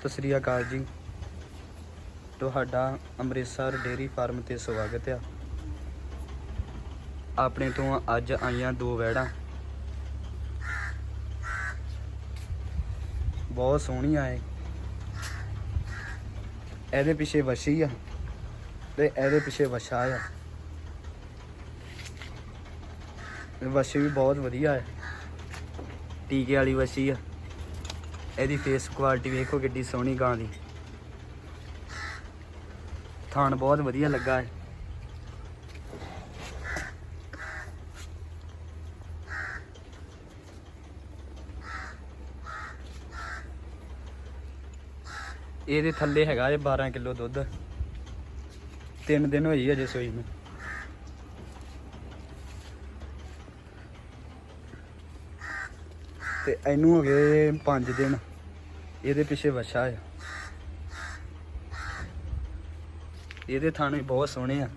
ਸਤਿ ਸ੍ਰੀ ਅਕਾਲ ਜੀ। ਤੁਹਾਡਾ Amritsar dairy farm ਤੇ ਸਵਾਗਤ ਆ। ਆਪਣੇ ਤੋਂ ਅੱਜ ਆਈਆਂ ਦੋ ਵੈੜਾਂ ਬਹੁਤ ਸੋਹਣੀਆਂ ਏ ਇਹਦੇ ਪਿੱਛੇ ਵਸ਼ੀ ਆ ਤੇ ਇਹਦੇ ਪਿੱਛੇ ਵਸ਼ਾ ਆ। ਵਸ਼ੀ ਵੀ ਬਹੁਤ ਵਧੀਆ ਹੈ ਟੀਕੇ ਵਾਲੀ ਵਸ਼ੀ ਆ। ਇਹਦੀ ਫੇਸ ਕੁਆਲਿਟੀ ਵੇਖੋ ਕਿੱਡੀ ਸੋਹਣੀ ਗਾਂ ਦੀ। ਥਾਣ ਬਹੁਤ ਵਧੀਆ ਲੱਗਾ ਹੈ ਇਹਦੇ ਥੱਲੇ ਹੈਗਾ ਇਹ 12 ਕਿਲੋ ਦੁੱਧ। ਤਿੰਨ ਦਿਨ ਹੋਈ ਅਜੇ ਸੋਈ ਨੂੰ। ਤੇ ਇਹਨੂੰ ਹੋ ਗਏ 5 ਦਿਨ। ਇਹਦੇ ਪਿੱਛੇ ਵਛਾ ਆ। ਇਹਦੇ ਥਣ ਵੀ ਬਹੁਤ ਸੋਹਣੇ ਆ।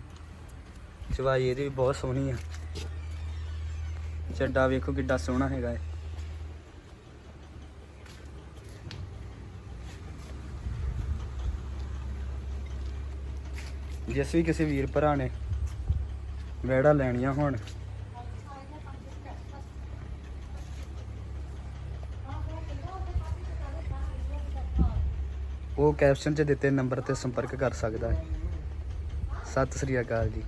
ਚਵਾਈ ਇਹਦੀ ਵੀ ਬਹੁਤ ਸੋਹਣੀ ਆ। ਚੱਡਾ ਵੇਖੋ ਕਿੱਡਾ ਸੋਹਣਾ ਹੈਗਾ ਇਹ। ਜਿਸ ਵੀ ਕਿਸੇ ਵੀਰ ਭਰਾ ਨੇ ਵੈੜਾ ਲੈਣੀਆਂ ਹੋਣ ਉਹ ਕੈਪਸ਼ਨ 'ਚ ਦਿੱਤੇ ਨੰਬਰ ਤੇ ਸੰਪਰਕ ਕਰ ਸਕਦਾ ਹੈ। ਸਤਿ ਸ੍ਰੀ ਅਕਾਲ ਜੀ।